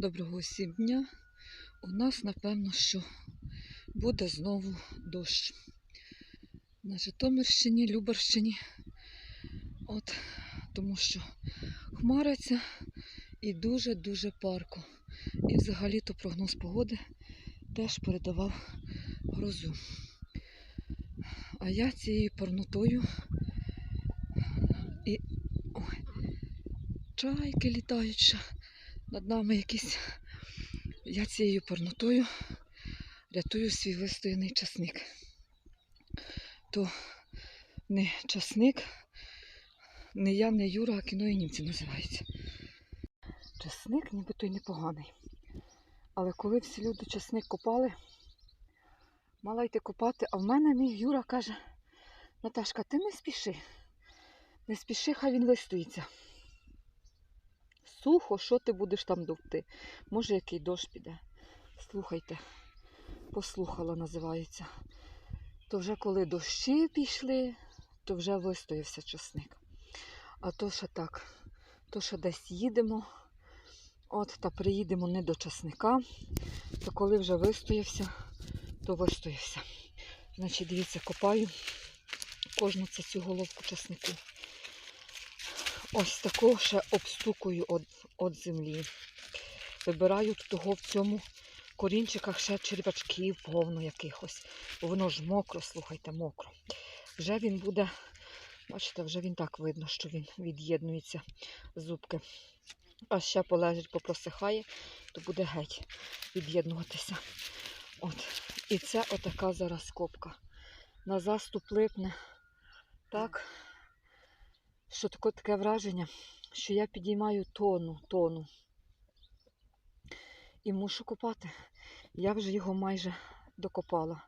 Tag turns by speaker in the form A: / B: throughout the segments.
A: Доброго усім дня. У нас, напевно, що буде знову дощ. На Житомирщині, Любарщині. От, тому що хмариться і дуже-дуже парко. І взагалі-то прогноз погоди теж передавав грозу. А я цією порнотою і ой, чайки літають над нами якісь. Я цією порнотою рятую свій вистояний часник. То не часник, не я, не Юра, а кіно і німці називається. Часник нібито й непоганий. Але коли всі люди часник копали, мала йти копати, а в мене мій Юра каже, Наташка, ти не спіши. Не спіши, хай він вистоїться. Сухо, що ти будеш там довти? Може, який дощ піде. Слухайте, послухала, називається. То вже коли дощі пішли, то вже вистоявся часник. А то ще так, то ще десь їдемо, от та приїдемо не до часника, то коли вже вистоявся, то вистоявся. Значить, дивіться, копаю кожну цю головку часнику. Ось таку ще обстукую від, землі. Вибираю того в цьому корінчиках ще черв'ячків повно якихось. Воно ж мокро, слухайте, мокро. Вже він буде, бачите, вже він так видно, що він від'єднується зубки. А ще полежить, попросихає, то буде геть від'єднуватися. От. І це отака зараз копка. На заступ липне. Так що таке, таке враження, що я підіймаю тону, тону. І мушу копати. Я вже його майже докопала.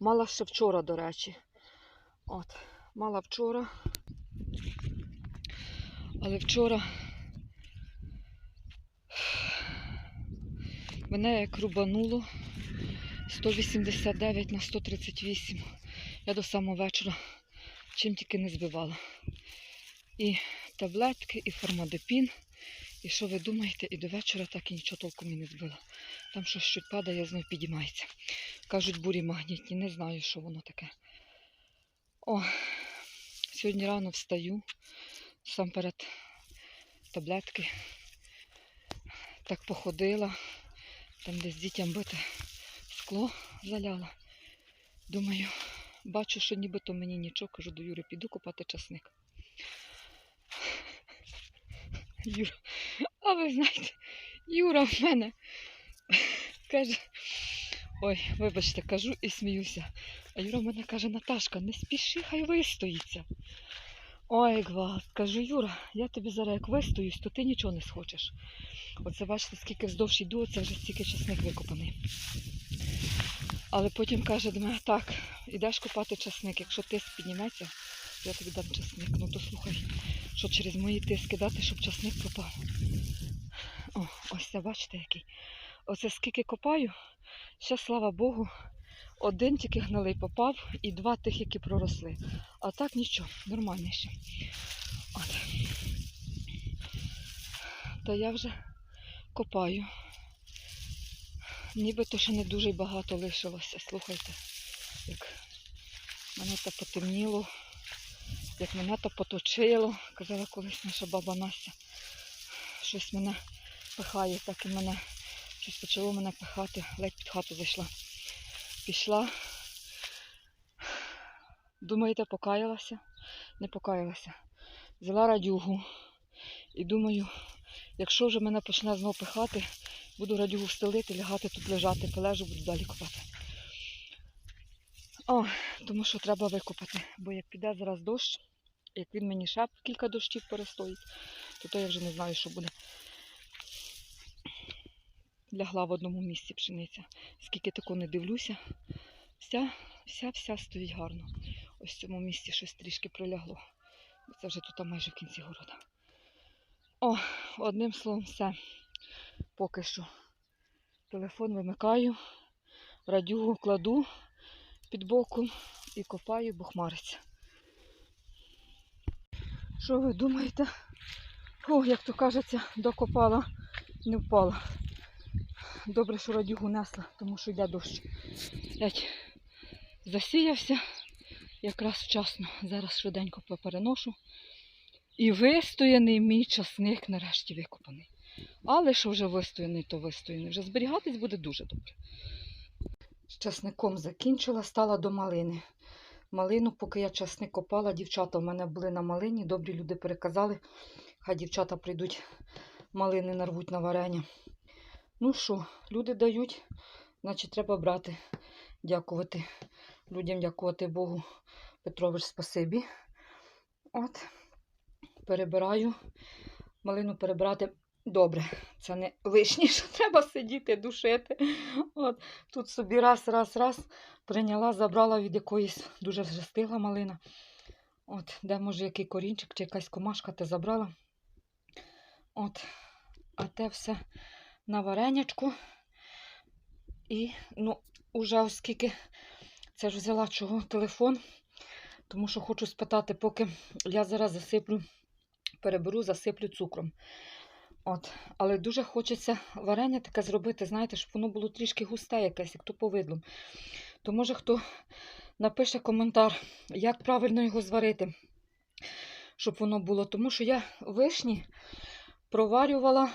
A: Мала ще вчора, до речі. От, мала вчора. Але вчора мене як рубануло 189 на 138. Я до самого вечора чим тільки не збивала. І таблетки, і формадепін. І що ви думаєте, і до вечора так і нічого толком і не збила. Там щось чуть падає, знов підіймається. Кажуть, бурі магнітні, не знаю, що воно таке. О, сьогодні рано встаю, сам перед таблетки. Так походила, там десь дітям бите скло заляла. Думаю, бачу, що нібито мені нічого, кажу до Юри, піду купати часник. Юра, а ви знаєте, Юра в мене каже, ой, вибачте, кажу і сміюся. А Юра в мене каже, Наташка, не спіши, хай вистоїться. Ой, гвалт, кажу, Юра, я тобі зараз як вистоюсь, то ти нічого не схочеш. Оце бачите, скільки вздовж йду, це вже стільки часник викопаний. Але потім каже до мене, так, ідеш копати часник, якщо тиск підніметься, я тобі дам часник. Ну то слухай, що через мої тиски дати, щоб часник пропав. О, ось це бачите який. Оце скільки копаю, ще слава Богу, один тільки гнилий попав і два тих, які проросли. А так нічого, нормально ще. От. Та я вже копаю. Нібито ще не дуже багато лишилося. Слухайте, як мене то потемніло, як мене то поточило, казала колись наша баба Настя. Щось мене пихає, так і мене щось почало мене пихати, ледь під хату зайшла. Пішла. Думаєте, покаялася? Не покаялася. Взяла радюгу і думаю, якщо вже мене почне знову пихати, буду радюгу встелити, лягати тут лежати, полежу, буду далі копати. О, тому що треба викопати, бо як піде зараз дощ, як він мені ще кілька дощів перестоїть, то, то я вже не знаю, що буде. Лягла в одному місці пшениця. Скільки тако не дивлюся, вся, вся, вся стоїть гарно. Ось в цьому місці щось трішки прилягло. Це вже тут майже в кінці города. О, одним словом, все. Поки що. Телефон вимикаю, радюгу кладу під боком і копаю, бо. Що ви думаєте? О, як то кажеться, докопала, не впала. добре, що радюгу несла, тому що йде дощ. Геть засіявся якраз вчасно. Зараз швиденько переношу. І вистояний мій часник нарешті викопаний. Але що вже вистояний, то вистояний. Вже зберігатись буде дуже добре. Часником закінчила, стала до малини. Малину, поки я часник копала, дівчата в мене були на малині. Добрі люди переказали. Хай дівчата прийдуть, малини нарвуть на варення. Ну що, люди дають, значить треба брати. Дякувати людям, дякувати Богу. Петрович, спасибі. От, перебираю. Малину перебирати добре. Це не лишнє, що треба сидіти, душити. От, тут собі раз, раз, раз прийняла, забрала від якоїсь дуже вже малина. От, де може який корінчик чи якась комашка те забрала. От, а те все на варенячку. І, ну, уже оскільки це ж взяла чого телефон, тому що хочу спитати, поки я зараз засиплю, переберу, засиплю цукром. От. Але дуже хочеться варення таке зробити, знаєте, щоб воно було трішки густе якесь, як то повидлом. То може хто напише коментар, як правильно його зварити, щоб воно було. Тому що я вишні проварювала,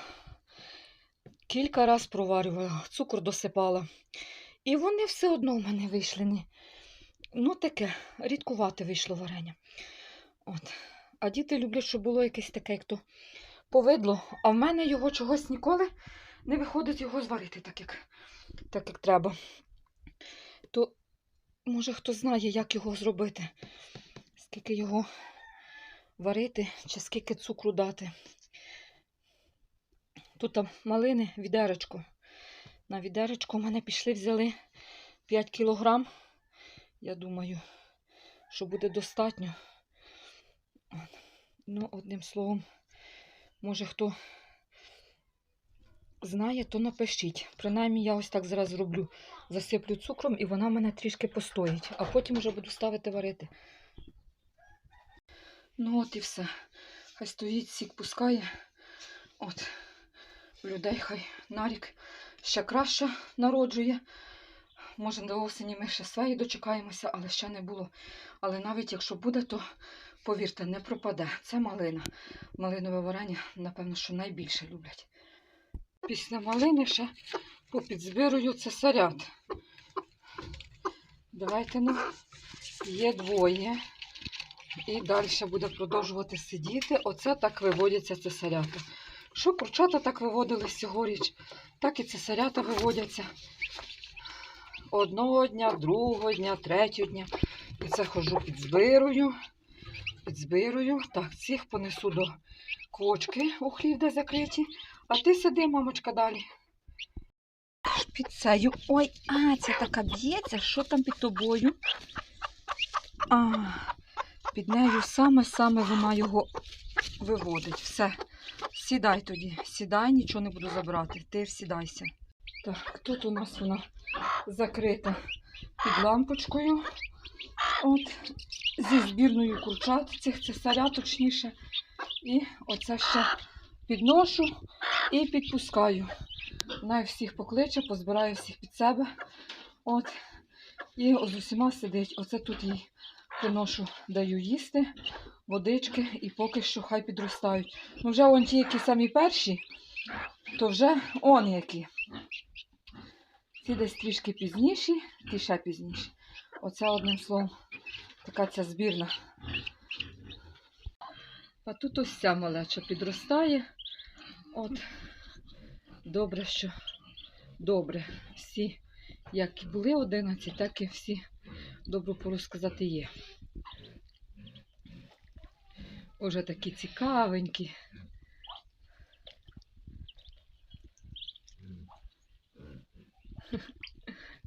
A: кілька разів проварювала, цукор досипала. І вони все одно в мене вийшли. Ну, таке, рідкувате вийшло варення. От. А діти люблять, щоб було якесь таке, як то повидло. А в мене його чогось ніколи не виходить його зварити так, як, так, як треба. То, може, хто знає, як його зробити, скільки його варити, чи скільки цукру дати. Тут там малини, відеречко. На відеречко в мене пішли, взяли 5 кілограм. Я думаю, що буде достатньо. Ну, одним словом, може хто знає, то напишіть. Принаймні, я ось так зараз зроблю. Засиплю цукром і вона в мене трішки постоїть, а потім вже буду ставити варити. Ну от і все. Хай стоїть, сік пускає. От. Людей хай нарік ще краще народжує. Може, до осені ми ще свої дочекаємося, але ще не було. Але навіть якщо буде, то повірте, не пропаде. Це малина. Малинове варення, напевно, що найбільше люблять. Після малини ще попідзбирую цесарят. Давайте ну, є двоє. І далі буде продовжувати сидіти. Оце так виводяться цесарята. Що курчата так виводились цьогоріч, так і цесарята виводяться. Одного дня, другого дня, третього дня. І це ходжу підзбирую, підзбирую. Так, цих понесу до квочки у хлів, де закриті. А ти сиди, мамочка, далі. Під цею. Ой, а, це така б'ється, що там під тобою? А, під нею саме-саме вона його виводить. Все. Сідай тоді, сідай, нічого не буду забирати. Ти сідайся. Так, тут у нас вона закрита під лампочкою. От, зі збірною курчат, цих цесаря точніше. І оце ще підношу і підпускаю. Най всіх покличе, позбираю всіх під себе. От. І з усіма сидить. Оце тут їй приношу, даю їсти, водички і поки що хай підростають. Ну вже он ті, які самі перші, то вже он які. Ці десь трішки пізніші, ті ще пізніші. Оце одним словом, така ця збірна. А тут ось ця малеча підростає. От. Добре, що добре. Всі, як і були 11, так і всі, добре пору сказати, є. Уже такі цікавенькі.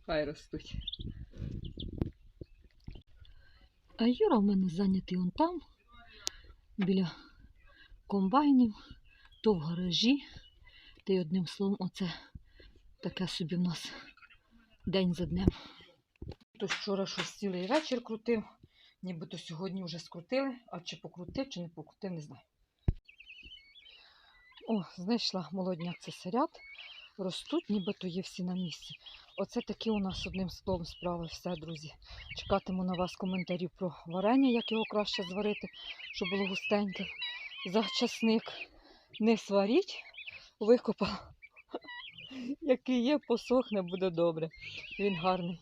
A: Хай ростуть. А Юра в мене зайнятий он там, біля комбайнів, то в гаражі. Та й одним словом, оце таке собі в нас день за днем. То вчора щось цілий вечір крутив, нібито сьогодні вже скрутили, а чи покрутив, чи не покрутив, не знаю. О, знайшла молодняк цесарят. Ростуть, нібито є всі на місці. Оце такі у нас одним словом справи. Все, друзі. Чекатиму на вас коментарів про варення, як його краще зварити, щоб було густеньке. За часник не сваріть, викопав. Який є, посохне, буде добре. Він гарний.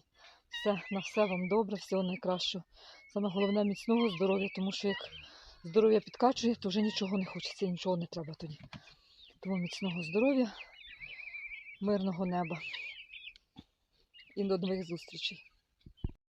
A: Все, на все вам добре, всього найкращого. Саме головне міцного здоров'я, тому що як здоров'я підкачує, то вже нічого не хочеться нічого не треба тоді. Тому міцного здоров'я, мирного неба і до нових зустрічей.